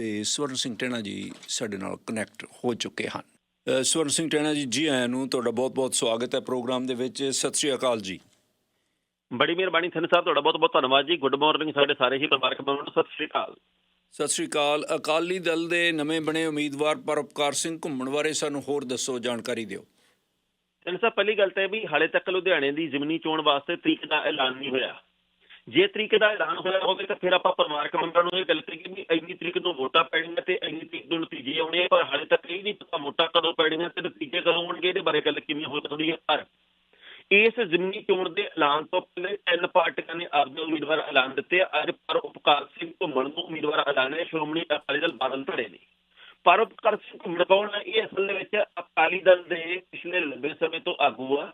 ਤੇ ਸਵਰਨ ਸਿੰਘ ਟੈਣਾ ਜੀ ਸਾਡੇ ਨਾਲ ਕਨੈਕਟ ਹੋ ਚੁੱਕੇ ਹਨ। ਸਵਰਨ ਸਿੰਘ ਟੈਣਾ ਜੀ ਜੀ ਆਇਆਂ ਨੂੰ ਤੁਹਾਡਾ ਬਹੁਤ-ਬਹੁਤ ਸਵਾਗਤ ਹੈ ਪ੍ਰੋਗਰਾਮ ਦੇ ਵਿੱਚ। ਸਤਿ ਸ਼੍ਰੀ ਅਕਾਲ ਜੀ। ਬੜੀ ਮਿਹਰਬਾਨੀ ਥਨ ਸਾਹਿਬ ਤੁਹਾਡਾ ਬਹੁਤ ਬਹੁਤ ਧੰਨਵਾਦ ਜੀ। ਗੁੱਡ ਮਾਰਨਿੰਗ ਸਾਡੇ ਸਾਰੇ ਹੀ ਪਰਿਵਾਰਕ ਮੈਂਬਰਾਂ ਨੂੰ। ਸਤਿ ਸ਼੍ਰੀ ਅਕਾਲ। ਸਤਿ ਸ਼੍ਰੀ ਅਕਾਲ। ਅਕਾਲੀ ਦਲ ਦੇ ਨਵੇਂ ਬਣੇ ਉਮੀਦਵਾਰ ਪਰਉਪਕਾਰ ਸਿੰਘ ਘੁੰਮਣ ਬਾਰੇ ਸਾਨੂੰ ਹੋਰ ਦੱਸੋ ਜਾਣਕਾਰੀ ਦਿਓ। ਥਨ ਸਾਹਿਬ ਪਹਿਲੀ ਗੱਲ ਤਾਂ ਇਹ ਵੀ ਹਾਲੇ ਤੱਕ ਲੁਧਿਆਣੇ ਦੀ ਜ਼ਿਮਨੀ ਚੋਣ ਵਾਸਤੇ ਤਰੀਕ ਦਾ ਐਲਾਨ ਨਹੀਂ ਹੋਇਆ। ਜੇ ਤਰੀਕ ਦਾ ਐਲਾਨ ਹੋਇਆ ਹੋਵੇ ਤਾਂ ਫਿਰ ਆਪਾਂ ਪਰਿਵਾਰਕ ਮੈਂਬਰਾਂ ਨੂੰ ਇਹ ਗੱਲ ਕਰੀਏ ਵੀ ਇੰਨੀ ਤਰੀਕ ਨੂੰ ਵੋਟਾਂ ਪੈਣੀਆਂ ਤੇ ਇੰਨੀ ਤਰੀਕ ਨੂੰ ਨਤੀਜੇ ਆਉਣੇ ਪਰ ਹਾਲੇ ਤੱਕ ਇਹ ਨਹੀਂ ਪਤਾ ਵੋਟਾਂ ਕਦੋਂ ਪੈਣੀਆਂ ਤੇ ਨਤੀਜੇ ਕਦੋਂ ਆਉਣਗੇ, ਇਹਦੇ ਬਾਰੇ ਗੱਲ ਕਿਵੇਂ ਹੋ ਸਕਦੀ ਹੈ? ਪਰ ਇਸ ਜ਼ਿਮਨੀ ਚੋਣ ਦੇ ਐਲਾਨ ਤੋਂ ਪਹਿਲੇ ਤਿੰਨ ਪਾਰਟੀਆਂ ਨੇ ਆਪਣੇ ਉਮੀਦਵਾਰ ਐਲਾਨ ਦਿੱਤੇ ਅੱਜ ਪਰ ਉਪਕਾਰ ਸਿੰਘ ਘੁੰਮਣ ਨੂੰ ਉਮੀਦਵਾਰ ਐਲਾਨੇ ਸ਼੍ਰੋਮਣੀ ਅਕਾਲੀ ਦਲ ਬਾਦਲ ਧੜੇ ਨੇ। ਪਰ ਉਪਕਾਰ ਸਿੰਘ ਘੁੰਮਣ ਕੌਣ ਹੈ? ਇਹ ਅਸਲ ਦੇ ਵਿੱਚ ਅਕਾਲੀ ਦਲ ਦੇ ਪਿਛਲੇ ਲੰਬੇ ਸਮੇਂ ਤੋਂ ਆਗੂ ਆ,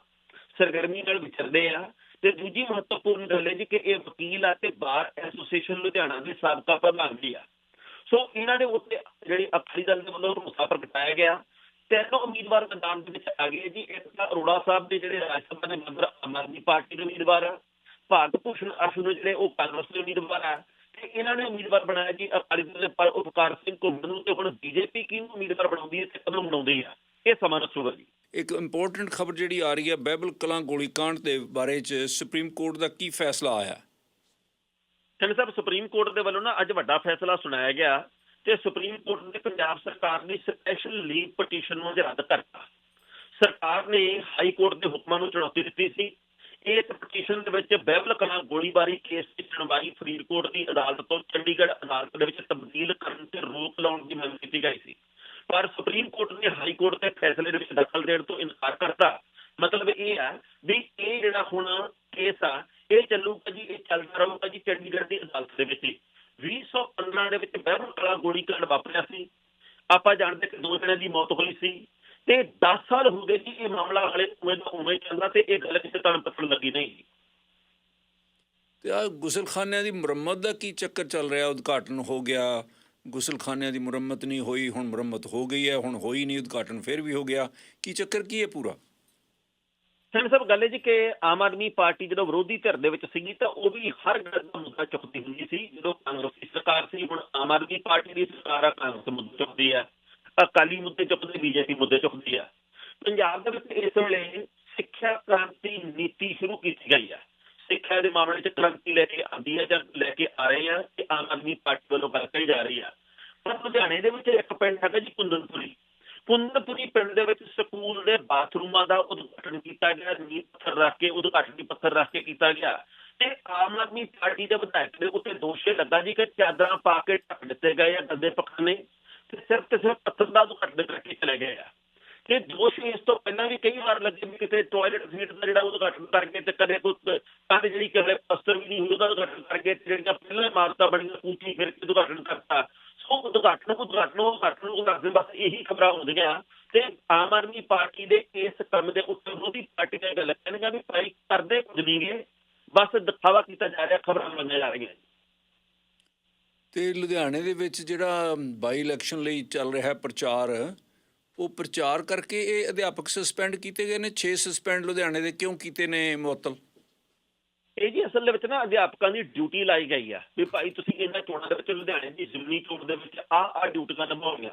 ਸਰਗਰਮੀ ਨਾਲ ਵਿਚਰਦੇ ਆ ਤੇ ਦੂਜੀ ਮਹੱਤਵਪੂਰਨ ਗੱਲ ਹੈ ਜੀ ਕਿ ਇਹ ਵਕੀਲ ਆ ਤੇ ਬਾਰ ਐਸੋਸੀਏਸ਼ਨ ਲੁਧਿਆਣਾ ਦੇ ਸਾਬਕਾ ਪ੍ਰਧਾਨ ਵੀ ਆ। ਸੋ ਇਹਨਾਂ ਦੇ ਉੱਤੇ ਜਿਹੜੀ ਅਕਾਲੀ ਦਲ ਦੇ ਵੱਲੋਂ ਭਰੋਸਾ ਪ੍ਰਗਟਾਇਆ ਗਿਆ ਤਿੰਨ ਉਮੀਦਵਾਰ ਮੈਦਾਨ ਦੇ ਵਿੱਚ ਆ ਗਏ ਜੀ। ਇੱਕ ਤਾਂ ਅਰੋੜਾ ਸਾਹਿਬ ਦੇ ਜਿਹੜੇ ਰਾਜ ਸਭਾ ਦੇ ਮੈਂਬਰ ਆਮ ਆਦਮੀ ਪਾਰਟੀ ਦੇ ਉਮੀਦਵਾਰ ਆ, ਭਾਰਤ ਭੂਸ਼ਣ ਆਸ਼ੂ ਜਿਹੜੇ ਉਹ ਕਾਂਗਰਸ ਦੇ ਉਮੀਦਵਾਰ ਆ ਤੇ ਇਹਨਾਂ ਨੇ ਉਮੀਦਵਾਰ ਬਣਾਇਆ ਜੀ ਅਕਾਲੀ ਦਲ ਦੇ ਪਰ ਉਪਕਾਰ ਸਿੰਘ ਘੁੰਮਣ ਨੂੰ ਤੇ ਹੁਣ ਬੀਜੇਪੀ ਕਿਹਨੂੰ ਉਮੀਦਵਾਰ ਬਣਾਉਂਦੀ ਹੈ ਤੇ ਕਦੋਂ ਬਣਾਉਂਦੀ ਆ? ਇਹ ਸਮਾਂ ਦੱਸੂਗਾ ਜੀ। ਇੱਕ ਇੰਪੋਰਟੈਂਟ ਖਬਰ ਜਿਹੜੀ ਆ ਰਹੀ ਹੈ ਬਾਈਬਲ ਕਲਾਂ ਗੋਲੀकांड ਦੇ ਬਾਰੇ ਚ ਸੁਪਰੀਮ ਕੋਰਟ ਦਾ ਕੀ ਫੈਸਲਾ ਆਇਆ? ਸਿੰਘ ਸਾਹਿਬ ਸੁਪਰੀਮ ਕੋਰਟ ਦੇ ਵੱਲੋਂ ਨਾ ਅੱਜ ਵੱਡਾ ਫੈਸਲਾ ਸੁਣਾਇਆ ਗਿਆ ਤੇ ਸੁਪਰੀਮ ਕੋਰਟ ਨੇ ਪੰਜਾਬ ਸਰਕਾਰ ਦੀ ਸਪੈਸ਼ਲ ਲੀਵ ਪਟੀਸ਼ਨ ਨੂੰ ਰੱਦ ਕਰਤਾ। ਸਰਕਾਰ ਨੇ ਹਾਈ ਕੋਰਟ ਦੇ ਹੁਕਮਾਂ ਨੂੰ ਚੁਣੌਤੀ ਦਿੱਤੀ ਸੀ। ਇਸ ਪਟੀਸ਼ਨ ਦੇ ਵਿੱਚ ਬਾਈਬਲ ਕਲਾਂ ਗੋਲੀਬਾਰੀ ਕੇਸ ਦੀ ਸੁਣਵਾਈ ਫਰੀਦਕੋਟ ਦੀ ਅਦਾਲਤ ਤੋਂ ਚੰਡੀਗੜ੍ਹ ਅਦਾਲਤ ਦੇ ਵਿੱਚ ਤਬਦੀਲ ਕਰਨ ਤੇ ਰੋਕ ਲਾਉਣ ਦੀ ਮੰਗ ਕੀਤੀ ਗਈ ਸੀ। ਪਰ ਸੁਪਰੀਮ ਕੋਰਟ ਨੇ ਹਾਈ ਕੋਰਟ ਦੇ ਫੈਸਲੇ ਦੇ ਵਿੱਚ ਦਖਲ ਦੇਣ ਤੋਂ ਇਨਕਾਰ ਕਰਤਾ। ਮਤਲਬ ਇਹ ਹੈ ਵੀ ਇਹ ਜਿਹੜਾ ਹੁਣ ਕੇਸ ਆ, ਇਹ ਚੱਲੂਗਾ ਜੀ, ਇਹ ਚੱਲਦਾ ਰਹੂਗਾ ਜੀ ਚੰਡੀਗੜ੍ਹ ਦੀ ਅਦਾਲਤ ਦੇ ਵਿੱਚ 2015 ਦੇ ਵਿੱਚ ਬਹਿਬਲ ਕਲਾ ਗੋਲੀकांड ਵਾਪਰਿਆ ਸੀ। ਆਪਾਂ ਜਾਣਦੇ ਕਿ ਦੋ ਜਣਿਆਂ ਦੀ ਮੌਤ ਹੋਈ ਸੀ ਤੇ 10 ਸਾਲ ਹੋ ਗਏ ਜੀ ਇਹ ਮਾਮਲਾ ਹਾਲੇ ਉਵੇਂ ਦਾ ਉਵੇਂ ਚੱਲਦਾ ਤੇ ਇਹ ਗੱਲ ਕਿਸੇ ਤਰ੍ਹਾਂ ਪੱਤਣ ਲੱਗੀ ਨਹੀਂ। ਤੇ ਆ ਗੁਸਲਖਾਨਿਆਂ ਦੀ ਮੁਰੰਮਤ ਦਾ ਕੀ ਚੱਕਰ ਚੱਲ ਰਿਹਾ? ਉਦਘਾਟਨ ਹੋ ਗਿਆ। ਗੁਸਲਖਾਨਿਆਂ ਦੀ ਮੁਰੰਮਤ ਨਹੀਂ ਹੋਈ, ਹੁਣ ਮੁਰੰਮਤ ਹੋ ਗਈ ਹੈ, ਹੁਣ ਹੋਈ ਨਹੀਂ, ਉਦਘਾਟਨ ਫਿਰ ਵੀ ਹੋ ਗਿਆ। ਕੀ ਚੱਕਰ, ਕੀ ਹੈ ਪੂਰਾ? ਸਿੰਘ ਸਾਹਿਬ ਗੱਲ ਹੈ ਜੀ ਕਿ ਆਮ ਆਦਮੀ ਪਾਰਟੀ ਜਦੋਂ ਵਿਰੋਧੀ ਧਿਰ ਦੇ ਵਿੱਚ ਸੀਗੀ, ਤਾਂ ਉਹ ਵੀ ਹਰ ਗੱਲ ਦਾ ਮੁੱਦਾ ਚੁੱਕਦੀ ਹੁੰਦੀ ਸੀ। ਜਦੋਂ ਕਾਂਗਰਸੀ ਸਰਕਾਰ ਸੀ, ਹੁਣ ਆਮ ਆਦਮੀ ਪਾਰਟੀ ਦੀ ਸਰਕਾਰ ਆ, ਕਾਂਗਰਸ ਮੁੱਦੇ ਚੁੱਕਦੀ ਹੈ ਅਕਾਲੀ ਮੁੱਦੇ ਚੁੱਕਦੀ, ਬੀਜੇਪੀ ਮੁੱਦੇ ਚੁੱਕਦੀ ਹੈ ਪੰਜਾਬ ਦੇ ਵਿੱਚ ਇਸ ਵੇਲੇ ਸਿੱਖਿਆ ਕ੍ਰਾਂਤੀ ਨੀਤੀ ਸ਼ੁਰੂ ਕੀਤੀ ਗਈ ਆ। ਦੇ ਮਾਮਲੇ 'ਚ ਕ੍ਰਾਂਤੀ ਲੈ ਕੇ ਆਂਦੀ ਹੈ ਜਾਂ ਲੈ ਕੇ ਆ ਰਹੇ ਆ ਕਿ ਆਮ ਆਦਮੀ ਪਾਰਟੀ ਵੱਲੋਂ ਗੱਲ ਕਹੀ ਜਾ ਰਹੀ ਆ। ਪਰ ਲੁਧਿਆਣੇ ਦੇ ਵਿੱਚ ਇੱਕ ਪਿੰਡ ਹੈਗਾ ਜੀ ਕੁੰਦਨਪੁਰੀ ਕੁੰਦਨਪੁਰੀ ਪਿੰਡ ਦੇ ਵਿੱਚ ਸਕੂਲ ਦੇ ਬਾਥਰੂਮਾਂ ਦਾ ਉਦਘਾਟਨ ਕੀਤਾ ਗਿਆ ਨੀਂਹ ਪੱਥਰ ਰੱਖ ਕੇ, ਉਦਘਾਟਨੀ ਪੱਥਰ ਰੱਖ ਕੇ ਕੀਤਾ ਗਿਆ ਤੇ ਆਮ ਆਦਮੀ ਪਾਰਟੀ ਦੇ ਵਿਧਾਇਕ ਦੇ ਉੱਤੇ ਦੋਸ਼ ਲੱਗਾ ਜੀ ਕਿ ਚਾਦਰਾਂ ਪਾ ਕੇ ਢੱਕ ਦਿੱਤੇ ਗਏ ਆ ਗੱਦੇ ਪਖਾਨੇ ਤੇ ਸਿਰਫ ਤੇ ਸਿਰਫ ਪੱਥਰ ਦਾ ਉਦਘਾਟਨ ਕਰਕੇ ਚਲੇ ਗਏ ਆ। ਤੇ ਦੋਸ਼ ਇਸ ਤੋਂ ਪਹਿਲਾਂ ਵੀ ਕਈ ਵਾਰ ਲੱਗੇ ਵੀ ਕਿਤੇ ਟਾਇਲਟ ਸੀਟ ਦਾ ਜਿਹੜਾ ਉਦਘਾਟਨ ਕਰਕੇ ਤੇ ਕਦੇ ਕੋਈ ਕੰਧ ਜਿਹੜੀ ਕਦੇ ਪਸਤਰ ਵੀ ਨਹੀਂ ਹੋਈ, ਉਹਦਾ ਉਦਘਾਟਨ ਕਰਕੇ ਜਿਹੜੀਆਂ ਪਹਿਲਾਂ ਇਮਾਰਤਾਂ ਬਣੀਆਂ, ਕੂਚੀ ਫਿਰ ਕੇ ਉਦਘਾਟਨ ਕਰਤਾ। ਸੋ ਉਦਘਾਟਨ ਉਦਘਾਟਨ ਉਦਘਾਟਨ ਉਦਘਾਟਨ ਬਸ ਇਹੀ ਖਬਰਾਂ ਹੁੰਦੀਆਂ ਤੇ ਆਮ ਆਦਮੀ ਪਾਰਟੀ ਦੇ ਇਸ ਕੰਮ ਦੇ ਉੱਤੇ ਵਿਰੋਧੀ ਪਾਰਟੀ ਨੇ ਗੱਲ ਕਹਿਣਗੇ ਵੀ ਭਾਈ ਕਰਦੇ ਕੁਝ ਨਹੀਂ ਬਸ ਦਿਖਾਵਾ ਕੀਤਾ ਜਾ ਰਿਹਾ, ਖਬਰਾਂ ਬਣਾਈਆਂ ਜਾ ਰਹੀਆਂ। ਤੇ ਲੁਧਿਆਣੇ ਦੇ ਵਿੱਚ ਜਿਹੜਾ ਬਾਈ ਇਲੈਕਸ਼ਨ ਲਈ ਚੱਲ ਰਿਹਾ ਪ੍ਰਚਾਰ, ਉਹ ਪ੍ਰਚਾਰ ਕਰਕੇ ਇਹ ਅਧਿਆਪਕ ਸਸਪੈਂਡ ਕੀਤੇ ਗਏ ਨੇ 6 ਸਸਪੈਂਡ ਲੁਧਿਆਣੇ ਦੇ ਕਿਉਂ ਕੀਤੇ ਨੇ ਮੁਅੱਤਲ? ਇਹ ਜੀ ਅਸਲ ਦੇ ਵਿੱਚ ਨਾ ਅਧਿਆਪਕਾਂ ਦੀ ਡਿਊਟੀ ਲਾਈ ਗਈ ਆ, ਵੀ ਭਾਈ ਤੁਸੀਂ ਇਹਨਾਂ ਚੋਣਾਂ ਦੇ ਵਿੱਚ, ਲੁਧਿਆਣੇ ਦੀ ਜ਼ਿਮਨੀ ਚੋਣ ਦੇ ਵਿੱਚ ਆ ਆ ਡਿਊਟੀਆਂ ਨਿਭਾਉਣੀਆਂ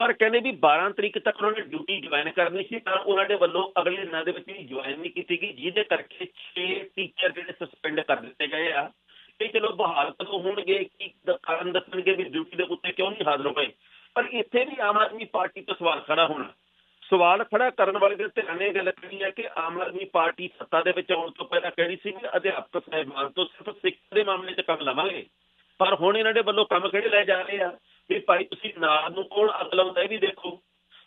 ਪਰ ਕਹਿੰਦੇ ਵੀ 12 ਤਰੀਕ ਤੱਕ ਉਹਨਾਂ ਨੇ ਡਿਊਟੀ ਜੁਆਇਨ ਕਰਨੀ ਸੀ, ਤਾਂ ਉਹਨਾਂ ਦੇ ਵੱਲੋਂ ਅਗਲੇ ਦਿਨਾਂ ਦੇ ਵਿੱਚ ਵੀ ਜੁਆਇਨ ਨਹੀਂ ਕੀਤੀ ਗਈ, ਜਿਹਦੇ ਕਰਕੇ 6 ਟੀਚਰ ਜਿਹੜੇ ਸਸਪੈਂਡ ਕਰ ਦਿੱਤੇ ਗਏ ਆ। ਇਹ ਚਲੋ ਬਹਾਲ ਕਦੋਂ ਹੋਣਗੇ, ਕੀ ਕਾਰਨ ਦੱਸਣਗੇ ਵੀ ਡਿਊਟੀ ਦੇ ਉੱਤੇ ਕਿਉਂ ਨਹੀਂ ਹਾਜ਼ਰ ਹੋਏ। ਪਰ ਇੱਥੇ ਵੀ ਆਮ ਆਦਮੀ ਪਾਰਟੀ ਤੋਂ ਸਵਾਲ ਖੜਾ ਹੋਣਾ। ਸਵਾਲ ਖੜਾ ਕਰਨ ਵਾਲੇ ਦੇ ਧਿਆਨ ਇਹ ਗੱਲ ਕਰਨੀ ਹੈ ਕਿ ਆਮ ਆਦਮੀ ਪਾਰਟੀ ਸੱਤਾ ਦੇ ਵਿੱਚ ਆਉਣ ਤੋਂ ਪਹਿਲਾਂ ਕਹਿਣੀ ਸੀ ਕਿ ਅਧਿਆਪਕ ਸਾਹਿਬਾਨ ਤੋਂ ਸਿਰਫ ਸਿੱਖਿਆ ਦੇ ਮਾਮਲੇ 'ਚ ਕੰਮ ਲਵਾਂਗੇ? ਪਰ ਹੁਣ ਇਹਨਾਂ ਦੇ ਵੱਲੋਂ ਕੰਮ ਕਿਹੜੇ ਲੈ ਜਾ ਰਹੇ ਆ? ਵੀ ਭਾਈ ਤੁਸੀਂ ਨਾਰ ਨੂੰ ਕੋਲ ਅੱਗ ਇਹ ਵੀ ਦੇਖੋ।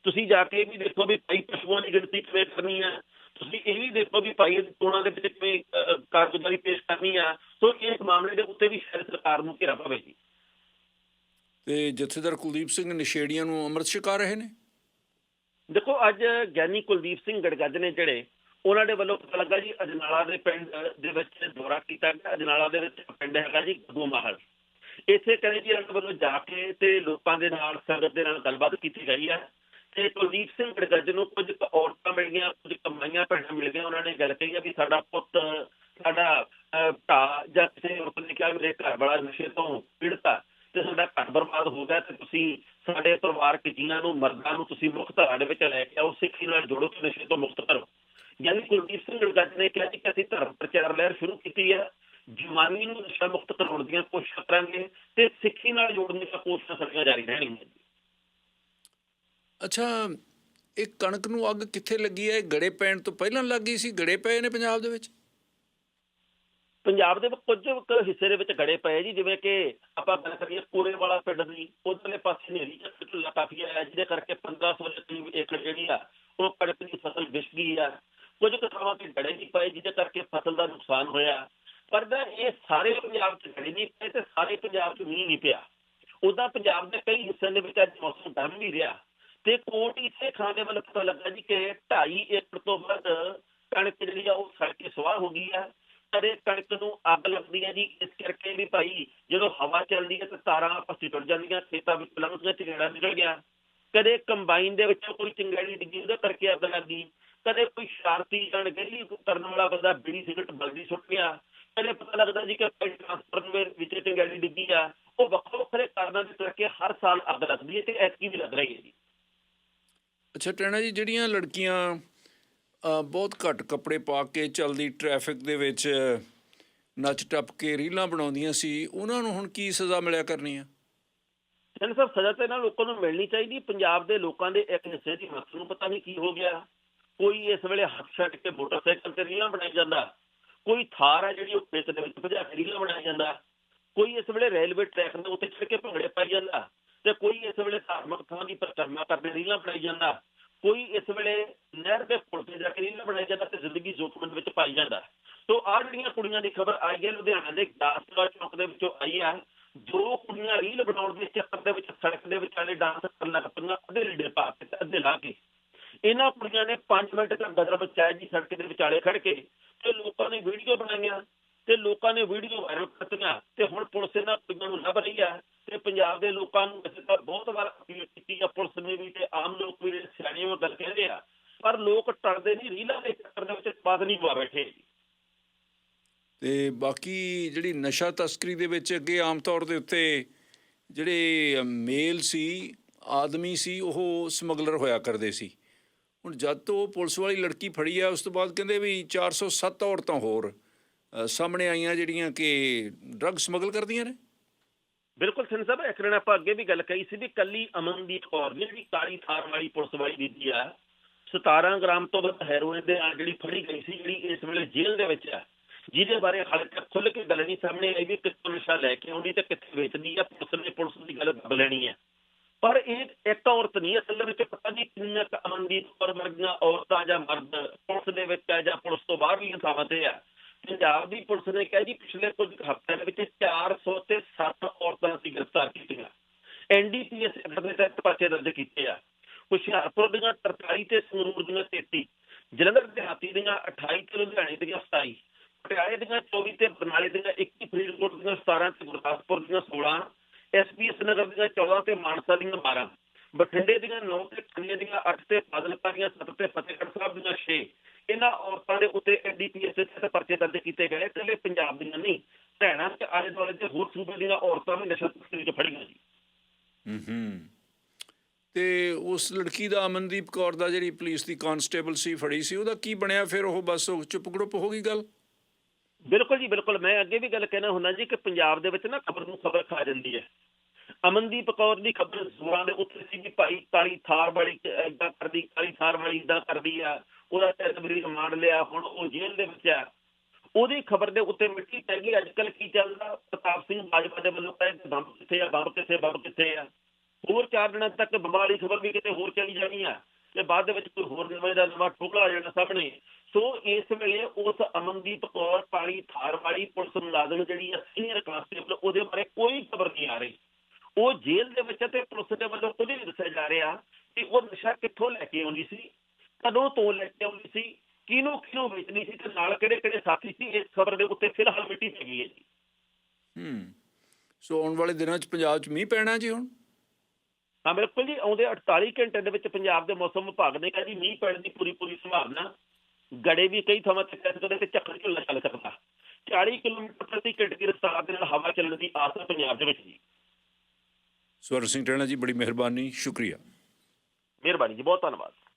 ਤੁਸੀਂ ਜਾ ਕੇ ਵੀ ਦੇਖੋ ਵੀ ਭਾਈ ਪਸ਼ੂਆਂ ਦੀ ਗਿਣਤੀ ਕਿਵੇਂ ਕਰਨੀ ਆ? ਤੁਸੀਂ ਇਹ ਵੀ ਦੇਖੋ ਵੀ ਭਾਈ ਚੋਣਾਂ ਦੇ ਵਿੱਚ ਕਿਵੇਂ ਕਾਰਗੁਜ਼ਾਰੀ ਪੇਸ਼ ਕਰਨੀ ਆ? ਸੋ ਇਸ ਮਾਮਲੇ ਦੇ ਉੱਤੇ ਵੀ ਸ਼ਾਇਦ ਸਰਕਾਰ ਨੂੰ ਘੇਰਾ ਪਵੇ ਜੀ ਤੇ ਜਥੇਦਾਰ ਕੁਲਦੀਪ ਸਿੰਘ ਨਸ਼ੇੜੀਆਂ ਨੂੰ ਅੰਮ੍ਰਿਤ ਛਕਾ ਰਹੇ ਨੇ? ਦੇਖੋ ਅੱਜ ਗਿਆਨੀ ਕੁਲਦੀਪ ਸਿੰਘ ਗੜਗੱਜ ਨੇ ਜਿਹੜੇ ਉਹਨਾਂ ਦੇ ਵੱਲੋਂ ਪਤਾ ਲੱਗਾ ਜੀ ਅਜਨਾਲਾ ਦੇ ਪਿੰਡ ਦੇ ਵਿੱਚ ਦੌਰਾ ਕੀਤਾ ਗਿਆ। ਅਜਨਾਲਾ ਦੇ ਵਿੱਚ ਪਿੰਡ ਹੈਗਾ ਜੀ ਗੋ ਮਹਲ। ਇੱਥੇ ਕਹਿੰਦੇ ਜੀ ਇਹਨਾਂ ਵੱਲੋਂ ਜਾ ਕੇ ਤੇ ਲੋਕਾਂ ਦੇ ਨਾਲ ਸੰਗਤ ਦੇ ਨਾਲ ਗੱਲਬਾਤ ਕੀਤੀ ਗਈ ਹੈ ਤੇ ਕੁਲਦੀਪ ਸਿੰਘ ਗੜਗੱਜ ਨੂੰ ਕੁਝ ਔਰਤਾਂ ਮਿਲ ਗਈਆਂ ਕੁਝ ਕਮਾਈਆਂ ਭੈਣਾਂ ਮਿਲ ਗਈਆਂ। ਉਹਨਾਂ ਨੇ ਗੱਲ ਕਹੀ ਆ ਵੀ ਸਾਡਾ ਪੁੱਤ ਸਾਡਾ ਅਹ, ਭਰਾ ਜਾਂ ਕਿਸੇ ਔਰਤ ਨੇ ਕਿਹਾ ਮੇਰੇ ਘਰ ਵਾਲਾ ਨਸ਼ੇ ਤੋਂ ਪੀੜਤਾ ਤੇ ਤੇ ਸਾਡਾ ਘਰ ਬਰਬਾਦ ਹੋ ਗਿਆ ਤੇ ਤੁਸੀਂ ਸਾਡੇ ਪਰਿਵਾਰਕ ਜੀਆਂ ਨੂੰ, ਮਰਦਾਂ ਨੂੰ ਤੁਸੀਂ ਮੁੱਖ ਧਾਰਾ ਦੇ ਵਿੱਚ ਲੈ ਕੇ ਆਓ, ਸਿੱਖੀ ਨਾਲ ਜੋੜੋ ਤੇ ਨਸ਼ੇ ਤੋਂ ਮੁਕਤ ਕਰੋ ਯਾਨੀ ਕੁਲਦੀਪ ਸਿੰਘ ਗੜਗੱਜ ਨੇ ਕਿਹਾ ਕਿ ਅਸੀਂ ਧਰਮ ਪ੍ਰਚਾਰ ਲਹਿਰ ਸ਼ੁਰੂ ਕੀਤੀ ਹੈ ਜਵਾਨੀ ਨੂੰ ਨਸ਼ਾ ਮੁਕਤ ਕਰਾਉਣ ਦੀਆਂ ਕੋਸ਼ਿਸ਼ਾਂ ਕਰਾਂਗੇ ਤੇ ਸਿੱਖੀ ਨਾਲ ਜੋੜਨ ਦੀਆਂ ਕੋਸ਼ਿਸ਼ਾਂ ਸਾਡੀਆਂ ਜਾਰੀ ਰਹਿਣਗੀਆਂ ਅੱਛਾ, ਇਹ ਕਣਕ ਨੂੰ ਅੱਗ ਕਿੱਥੇ ਲੱਗੀ ਹੈ? ਇਹ ਗੜੇ ਪੈਣ ਤੋਂ ਪਹਿਲਾਂ ਲੱਗੀ ਸੀ, ਗੜੇ ਪਏ ਨੇ ਪੰਜਾਬ ਦੇ ਵਿੱਚ? ਪੰਜਾਬ ਦੇ ਕੁਝ ਹਿੱਸੇ ਦੇ ਵਿੱਚ ਗੜੇ ਪਏ ਜੀ, ਜਿਵੇਂ ਕਿ ਆਪਾਂ ਗੱਲ ਕਰੀਏ ਕੋਰੇ ਵਾਲਾ ਪਿੰਡ ਦੀ, ਉਧਰਲੇ ਪਾਸੇ ਹਨੇਰੀ ਚੱਕਰ ਕਾਫੀ ਆਇਆ, ਜਿਹਦੇ ਕਰਕੇ 1500 ਦੇ ਕਰੀਬ ਏਕੜ ਜਿਹੜੀ ਆ, ਉਹ ਕਣਕ ਦੀ ਫਸਲ ਵਿਛ ਗਈ ਆ। ਕੁਝ ਕੁ ਥਾਵਾਂ ਤੇ ਗੜੇ ਨਹੀਂ ਪਏ, ਜਿਹਦੇ ਕਰਕੇ ਫਸਲ ਦਾ ਨੁਕਸਾਨ ਹੋਇਆ। ਪਰ ਨਾ ਇਹ ਸਾਰੇ ਪੰਜਾਬ 'ਚ ਗੜੇ ਨਹੀਂ ਪਏ ਤੇ ਸਾਰੇ ਪੰਜਾਬ 'ਚ ਮੀਂਹ ਨਹੀਂ ਪਿਆ। ਉਦਾਂ ਪੰਜਾਬ ਦੇ ਕਈ ਹਿੱਸਿਆਂ ਦੇ ਵਿੱਚ ਅੱਜ ਮੌਸਮ ਗਰਮ ਵੀ ਰਿਹਾ। ਤੇ ਕੋਟ ਇਸੇ ਥਾਂ ਦੇ ਵੱਲ ਪਤਾ ਲੱਗਾ ਜੀ ਕਿ 2.5 ਏਕੜ ਤੋਂ ਵੱਧ ਕਣਕ ਜਿਹੜੀ ਆ, ਉਹ ਸੜ ਕੇ ਸਵਾਹ ਹੋ ਗਈ ਆ। ਕਦੇ ਕਣਕ ਨੂੰ ਅੱਗ ਲੱਗਦੀ ਹੈ ਜੀ, ਇਸ ਕਰਕੇ ਵੀ ਭਾਈ ਜਦੋਂ ਹਵਾ ਚੱਲਦੀ ਹੈ ਤਾਂ ਤਾਰਾਂ ਆਪਸ ਵਿੱਚ ਟੁੱਟ ਜਾਂਦੀਆਂ, ਖੇਤਾਂ ਵਿੱਚ ਪਲੰਘ ਤੇ ਝਗੜਾ ਨਿਕਲ ਗਿਆ। ਕਦੇ ਕੰਬਾਈਨ ਦੇ ਵਿੱਚੋਂ ਕੋਈ ਚੰਗਾੜੀ ਡਿੱਗੀ, ਉਹਦੇ ਕਰਕੇ ਅੱਗ ਲੱਗ ਕਦੇ ਕੋਈ ਸ਼ਰਾਰਤੀ ਜਣ ਗਲੀ ਕਰਨ ਵਾਲਾ ਬੰਦਾ ਬੀੜੀ ਸਿਗਰਟ ਬਲਦੀ ਸੁੱਟ ਗਿਆ। ਕਦੇ ਪਤਾ ਲੱਗਦਾ ਜੀ ਕਿ ਕੋਈ ਟਰਾਂਸਫਾਰਮਰ ਵਿੱਚ ਚੰਗਾੜੀ ਡਿੱਗੀ ਆ। ਉਹ ਵੱਖੋ ਵੱਖਰੇ ਕਾਰਨਾਂ ਦੇ ਕਰਕੇ ਹਰ ਸਾਲ ਅੱਗ ਲੱਗਦੀ ਹੈ ਤੇ ਐਤਕੀ ਵੀ ਲੱਗ ਰਹੀ ਹੈ ਜੀ। ਅੱਛਾ, ਟੈਣਾ ਜੀ, ਜਿਹੜੀਆਂ ਲੜਕੀਆਂ ਬਹੁਤ ਘੱਟ ਕੱਪੜੇ ਪਾ ਕੇ ਚਲਦੀ ਟ੍ਰੈਫਿਕ ਦੇ ਵਿੱਚ ਨੱਚ ਟੱਪ ਕੇ ਰੀਲਾਂ ਬਣਾਉਂਦੀਆਂ ਸੀ। ਉਹਨਾਂ ਨੂੰ ਹੁਣ ਕੀ ਸਜ਼ਾ ਮਿਲਿਆ ਕਰਨੀ ਆ? ਸਿੰਘ ਸਾਹਿਬ ਸਜ਼ਾ ਤੇ ਨਾਲ ਲੋਕਾਂ ਨੂੰ ਮਿਲਣੀ ਚਾਹੀਦੀ। ਪੰਜਾਬ ਦੇ ਲੋਕਾਂ ਦੇ ਇੱਕ ਹਿੱਸੇ ਦੀ ਮੱਤ ਨੂੰ ਪਤਾ ਨਹੀਂ ਕੀ ਹੋ ਗਿਆ। ਕੋਈ ਇਸ ਵੇਲੇ ਹੱਥ ਛੱਡ ਕੇ ਮੋਟਰਸਾਈਕਲ ਤੇ ਰੀਲਾਂ ਬਣਾਈ ਜਾਂਦਾ। ਕੋਈ ਥਾਰ ਹੈ ਜਿਹੜੀ ਉਹ ਖੇਤ ਦੇ ਵਿੱਚ ਭਜਾ ਕੇ ਰੀਲਾਂ ਬਣਾਈ ਜਾਂਦਾ। ਕੋਈ ਇਸ ਵੇਲੇ ਰੇਲਵੇ ਟਰੈਕ ਦੇ ਉੱਤੇ ਚੜ ਕੇ ਭੰਗੜੇ ਪਾਈ ਜਾਂਦਾ। ਤੇ ਕੋਈ ਇਸ ਵੇਲੇ ਧਾਰਮਿਕ ਥਾਂ ਦੀ ਪਰਿਕਰਮਾ ਕਰਦੇ ਰੀਲਾਂ ਬਣਾਈ ਜਾਂਦਾ। ਕੋਈ ਇਸ ਵੇਲੇ ਨਹਿਰ ਦੇ ਪੁਲ ਤੇ ਜਾ ਕੇ ਰੀਲਾਂ ਬਣਾਈ ਜਾਂਦਾ ਤੇ ਜ਼ਿੰਦਗੀ ਜੋਖਮ ਵਿੱਚ ਪਾਈ ਜਾਂਦਾ ਸੋ ਆਹ ਜਿਹੜੀਆਂ ਕੁੜੀਆਂ ਦੀ ਖਬਰ ਆਈ ਹੈ ਲੁਧਿਆਣਾ ਦੇ ਗਾਸਪੁਰਾ ਚੌਕ ਦੇ ਵਿੱਚੋਂ ਆਈ ਹੈ ਦੋ ਕੁੜੀਆਂ ਰੀਲ ਬਣਾਉਣ ਦੇ ਚੱਕਰ ਦੇ ਵਿੱਚ, ਸੜਕ ਦੇ ਵਿਚਾਲੇ ਡਾਂਸ ਕਰਨ ਲੱਗ ਪਈਆਂ, ਅੱਧੇ ਲੀੜੇ ਪਾ ਕੇ ਤੇ ਅੱਧੇ ਲਾ ਕੇ। ਇਹਨਾਂ ਕੁੜੀਆਂ ਨੇ 5 ਮਿੰਟ ਤੱਕ ਗਦਰ ਬਚਾਇਆ ਜੀ ਸੜਕ ਦੇ ਵਿਚਾਲੇ ਖੜ ਕੇ ਤੇ ਲੋਕਾਂ ਨੇ ਵੀਡੀਓ ਬਣਾਈਆਂ ਤੇ ਲੋਕਾਂ ਨੇ ਵੀਡੀਓ ਵਾਇਰਲ ਕਰਤੀਆਂ ਤੇ ਹੁਣ ਪੁਲਿਸ ਇਹਨਾਂ ਕੁੜੀਆਂ ਨੂੰ ਲੱਭ ਰਹੀ ਹੈ ਤੇ ਪੰਜਾਬ ਦੇ ਲੋਕਾਂ ਨੂੰ ਵੈਸੇ ਤਾਂ ਬਹੁਤ ਵਾਰ ਅਪੀਲ ਕੀਤੀ ਆ ਪੁਲਿਸ ਨੇ ਵੀ ਤੇ ਆਮ ਲੋਕ ਵੀ ਸਿਆਣੇ ਉਹ ਗੱਲ ਕਹਿੰਦੇ ਆ, ਪਰ ਲੋਕ ਟਲਦੇ ਨਹੀਂ, ਰੀਲਾਂ ਦੇ ਚੱਕਰ ਦੇ ਵਿੱਚ ਬਾਤ ਨਹੀਂ ਪਾ ਬੈਠੇ। ਤੇ ਬਾਕੀ ਜਿਹੜੀ ਨਸ਼ਾ ਤਸਕਰੀ ਦੇ ਵਿੱਚ ਅੱਗੇ ਆਮ ਤੌਰ ਦੇ ਉੱਤੇ ਜਿਹੜੇ ਮੇਲ ਸੀ, ਆਦਮੀ ਸੀ, ਉਹ ਸਮਗਲਰ ਹੋਇਆ ਕਰਦੇ ਸੀ। ਹੁਣ ਜਦ ਤੋਂ ਪੁਲਿਸ ਵਾਲੀ ਲੜਕੀ ਫੜੀ ਆ, ਉਸ ਤੋਂ ਬਾਅਦ ਕਹਿੰਦੇ ਵੀ 407 ਔਰਤਾਂ ਹੋਰ ਸਾਹਮਣੇ ਆਈਆਂ ਜਿਹੜੀਆਂ ਕਿ ਡਰੱਗ ਸਮਗਲ ਕਰਦੀਆਂ ਨੇ? ਬਿਲਕੁਲ ਸਿੰਘ ਸਾਹਿਬ, ਇੱਕ ਆਪਾਂ ਅੱਗੇ ਵੀ ਗੱਲ ਕਹੀ ਸੀ ਵੀ ਕੱਲੀ ਅਮਨਦੀਪ ਕੌਰ ਨੀ ਜਿਹੜੀ ਕਾਲੀ ਥਾਰ ਵਾਲੀ ਪੁਲਿਸ ਵਾਲੀ ਬੀਬੀ ਆ 17 ਗ੍ਰਾਮ ਤੋਂ ਵੱਧ ਹੈਰੋਇਨ ਦੇ ਨਾਲ ਜਿਹੜੀ ਫੜੀ ਗਈ ਸੀ, ਜਿਹੜੀ ਇਸ ਵੇਲੇ ਜੇਲ੍ਹ ਦੇ ਵਿੱਚ ਆ, ਜਿਹਦੇ ਬਾਰੇ ਹਾਲੇ ਤੱਕ ਖੁੱਲ੍ਹ ਕੇ ਗੱਲ ਨਹੀਂ ਸਾਹਮਣੇ ਆਈ ਵੀ ਕਿੱਥੋਂ ਨਸ਼ਾ ਲੈ ਕੇ ਆਉਂਦੀ ਤੇ ਕਿੱਥੇ ਵੇਚਦੀ ਆ, ਪੁਲਿਸ ਨੇ ਪੁਲਿਸ ਦੀ ਗੱਲ ਦੱਬ ਲੈਣੀ ਆ। ਪਰ ਇਹ ਇੱਕ ਔਰਤ ਨਹੀਂ, ਅਸਲ ਵਿੱਚ ਪਤਾ ਨਹੀਂ ਕਿੰਨੀਆਂ ਅਮਨਦੀਪ ਕੌਰ ਵਰਗੀਆਂ ਔਰਤਾਂ ਜਾਂ ਮਰਦ ਪੁਲਿਸ ਦੇ ਵਿੱਚ ਆ ਜਾਂ ਪੁਲਿਸ ਤੋਂ ਬਾਹਰਲੀਆਂ ਥਾਵਾਂ ਤੇ ਆ। ਪੰਜਾਬ ਦੀ ਪੁਲਿਸ ਨੇ ਕਿਹਾ ਜੀ, ਪਿਛਲੇ ਕੁਝ ਹਫ਼ਤਿਆਂ ਦੇ ਵਿੱਚ 400 ਤੇ 7 ਔਰਤਾਂ ਅਸੀਂ ਗ੍ਰਿਫਤਾਰ ਕੀਤੀਆਂ। ਐਨਡੀਪੀਐਸ ਐਕਟ ਦੇ ਤਹਿਤ ਪਰਚੇ ਦਰਜ ਕੀਤੇ ਆ। ਹੁਸ਼ਿਆਰਪੁਰ ਦੀਆਂ 43 ਤੇ ਸੰਗਰੂਰ ਦੀਆਂ 33 ਜਲੰਧਰ, ਦਿਹਾਤੀ ਦੀਆਂ 28 ਤੇ ਲੁਧਿਆਣੇ ਦੀਆਂ 27 ਪਟਿਆਲੇ ਦੀਆਂ 24 ਤੇ ਬਰਨਾਲੇ ਦੀਆਂ 21 ਫਰੀਦਕੋਟ ਦੀਆਂ 17 ਤੇ ਗੁਰਦਾਸਪੁਰ ਦੀਆਂ 16 ਐਸਪੀਐਸ ਨਗਰ ਦੀਆਂ 14 ਤੇ ਮਾਨਸਾ ਦੀਆਂ 12 ਬਠਿੰਡੇ ਦੀਆਂ 9 ਤੇ ਖੰਨੇ ਦੀਆਂ 8 ਤੇ ਫਾਜ਼ਿਲਕਾ ਦੀਆਂ 7 ਤੇ ਫਤਿਹਗੜ੍ਹ ਸਾਹਿਬ ਦੀਆਂ 6 ਇਹਨਾਂ ਔਰਤਾਂ ਦੇ ਉੱਤੇ ਐਨਡੀਪੀਐਸ ਦੇ ਤਹਿਤ ਪਰਚੇ ਦਰਜ ਕੀਤੇ ਗਏ ਇਕੱਲੇ ਪੰਜਾਬ ਦੀਆਂ ਨਹੀਂ। ਹਰਿਆਣਾ ਤੇ ਆਲੇ ਦੁਆਲੇ ਦੇ ਹੋਰ ਸੂਬੇ ਦੀਆਂ ਔਰਤਾਂ ਵੀ ਨਸ਼ਾ ਤਸਕਰੀ 'ਚ ਫੜੀਆਂ ਜੀ। ਹੂੰ ਹੂੰ ਤੇ ਉਸ ਲੜਕੀ ਦਾ ਅਮਨਦੀਪ ਕੌਰ ਦਾ ਜਿਹੜੀ ਪੁਲਿਸ ਦੀ ਕਾਂਸਟੇਬਲ ਸੀ ਫੜੀ ਸੀ ਉਹਦਾ ਕੀ ਬਣਿਆ ਫਿਰ ਉਹ? ਬਸ ਚੁੱਪ ਗੜੁੱਪ ਹੋ ਗਈ ਗੱਲ? ਬਿਲਕੁਲ ਜੀ ਬਿਲਕੁਲ। ਮੈਂ ਅੱਗੇ ਵੀ ਗੱਲ ਕਹਿਣਾ ਹੁੰਦਾ ਜੀ ਕਿ ਪੰਜਾਬ ਦੇ ਵਿੱਚ ਨਾ ਖਬਰ ਨੂੰ ਖਬਰ ਖਾ ਜਾਂਦੀ ਹੈ। ਅਮਨਦੀਪ ਕੌਰ ਦੀ ਖਬਰ ਜ਼ੋਰਾਂ ਦੇ ਉੱਤੇ ਸੀ ਕਿ ਭਾਈ ਕਾਲੀ ਥਾਰ ਵਾਲੀ ਇਦਾਂ ਕਰਦੀ, ਕਾਲੀ ਥਾਰ ਵਾਲੀ ਇਦਾਂ ਕਰਦੀ ਆ, ਉਹਦਾ ਤਿੰਨ ਵਾਰੀ ਰਿਮਾਂਡ ਲਿਆ, ਹੁਣ ਉਹ ਜੇਲ੍ਹ ਦੇ ਵਿੱਚ ਆ। ਉਹਦੀ ਖਬਰ ਦੇ ਉੱਤੇ ਮਿੱਟੀ ਪੈ ਗਈ ਅੱਜ ਕੱਲ ਕੀ ਚੱਲਦਾ? ਪ੍ਰਤਾਪ ਸਿੰਘ ਬਾਜਵਾ ਦੇ ਵੱਲੋਂ ਕਹਿੰਦੇ ਬੰਬ ਕਿੱਥੇ ਆ, ਬੰਬ ਕਿੱਥੇ ਬੰਬ ਕਿੱਥੇ ਆ? ਹੋਰ ਚਾਰ ਦਿਨਾਂ ਤੱਕ ਬੰਬਾਂ ਵਾਲੀ ਖਬਰ ਵੀ ਕਿਤੇ ਹੋਰ ਚਲੀ ਜਾਣੀ ਆ ਤੇ ਬਾਅਦ ਦੇ ਵਿੱਚ ਕੋਈ ਹੋਰ ਨਵੇਂ ਦਾ ਨਵਾਂ ਠੋਕਲਾ ਆ ਜਾਣਾ ਸਾਹਮਣੇ। ਸੋ ਇਸ ਵੇਲੇ ਉਸ ਅਮਨਦੀਪ ਕੌਰ ਪਾਲੀ ਥਾਰ ਵਾਲੀ ਪੁਲਿਸ ਮੁਲਾਜ਼ਮ ਜਿਹੜੀ ਆ ਸੀਨੀਅਰ ਕਾਂਸਟੇਬਲ ਉਹਦੇ ਬਾਰੇ ਕੋਈ ਖਬਰ ਨਹੀਂ ਆ ਰਹੀ। ਉਹ ਜੇਲ੍ਹ ਦੇ ਵਿੱਚ ਤੇ ਪੁਲਿਸ ਦੇ ਵੱਲੋਂ ਕੁਝ ਨਹੀਂ ਦੱਸਿਆ ਜਾ ਰਿਹਾ ਕਿ ਉਹ ਨਸ਼ਾ ਕਿੱਥੋਂ ਲੈ ਕੇ ਆਉਂਦੀ ਸੀ ਕਦੋਂ ਤੋਂ ਲੈ ਕੇ ਆਉਂਦੀ ਸੀ ਕਿਹਨੂੰ ਕਿਹਨੂੰ ਵੇਚਣੀ ਸੀ ਤੇ ਨਾਲ ਕਿਹੜੇ ਕਿਹੜੇ ਸਾਥੀ ਸੀ ਇਸ ਖਬਰ ਦੇ ਉੱਤੇ ਫਿਲਹਾਲ ਮਿੱਟੀ ਪੈ ਗਈ ਹੈ ਜੀ। ਹੂੰ ਸੋ ਆਉਣ ਵਾਲੇ ਦਿਨਾਂ 'ਚ ਪੰਜਾਬ 'ਚ ਮੀਂਹ ਪੈਣਾ ਜੀ ਹੁਣ? ਹਾਂ ਬਿਲਕੁਲ ਜੀ ਆਉਂਦੇ 48 ਘੰਟੇ ਦੇ ਵਿੱਚ ਪੰਜਾਬ ਦੇ ਮੌਸਮ ਵਿਭਾਗ ਨੇ ਕਿਹਾ ਜੀ ਮੀਂਹ ਪੈਣ ਦੀ ਪੂਰੀ ਪੂਰੀ ਸੰਭਾਵਨਾ ਗੜੇ ਵੀ ਕਈ ਥਾਵਾਂ ਤੇ ਕਹਿ ਸਕਦੇ ਤੇ ਝੱਖੜ ਝੁੱਲਾ ਚੱਲ ਸਕਦਾ। 40 ਕਿਲੋਮੀਟਰ ਪ੍ਰਤੀ ਘੰਟੇ ਦੀ ਰਫ਼ਤਾਰ ਦੇ ਨਾਲ ਹਵਾ ਚੱਲਣ ਦੀ ਆਸ ਹੈ ਪੰਜਾਬ ਦੇ ਵਿੱਚ ਜੀ। ਸਵਰਨ ਸਿੰਘ ਟੈਣਾ ਜੀ ਬੜੀ ਮਿਹਰਬਾਨੀ ਸ਼ੁਕਰੀਆ। ਮਿਹਰਬਾਨੀ ਜੀ ਬਹੁਤ ਧੰਨਵਾਦ।